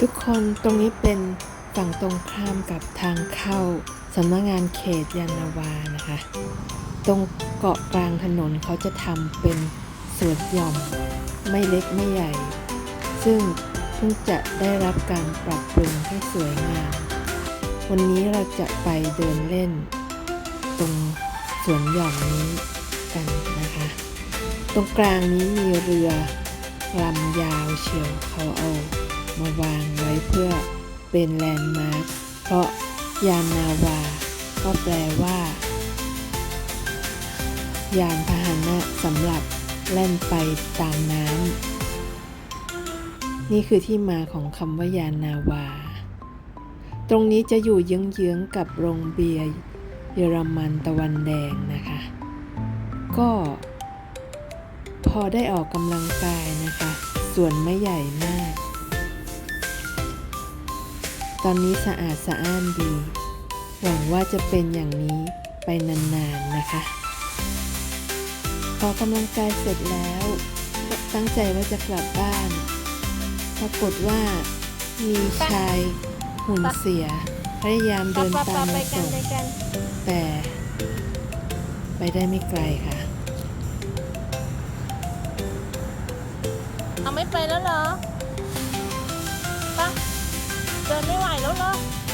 ทุกคนตรงนี้เป็นฝั่งตรงข้ามกับทางเข้าสำนักงานเขตยานนาวานะคะ ตรงเกาะกลางถนนเขาจะทำเป็นสวนหย่อม ไม่เล็กไม่ใหญ่ ซึ่งเพิ่งจะได้รับการปรับปรุงให้สวยงาม วันนี้เราจะไปเดินเล่น ตรงสวนหย่อมนี้กันนะคะ ตรงกลางนี้มีเรือลำยาวเชียวเขาเอา มาวางไว้เพื่อเป็นแลนด์มาร์คเพราะยานนาวา ก็แปลว่า ยานพาหนะสำหรับแล่นไปตามน้ำนี่คือที่มาของคำว่ายานนาวา ตรงนี้จะอยู่เยื้องๆกับโรงเบียร์เยอรมันตะวันแดงนะคะ ก็ พอได้ออกกำลังกายนะคะ ส่วนไม่ใหญ่มาก ตอนนี้สะอาดสะอ้านดี หวังว่าจะเป็นอย่างนี้ไปนานๆนะคะ พอกำลังกายเสร็จแล้ว ตั้งใจว่าจะกลับบ้าน ปรากฏว่ามีชายหุ่นเสีย พยายามเดินตามมาส่งแต่ ไปได้ไม่ไกลค่ะ เอาไม่ไปแล้วเหรอปะเดินไม่ไหว 好了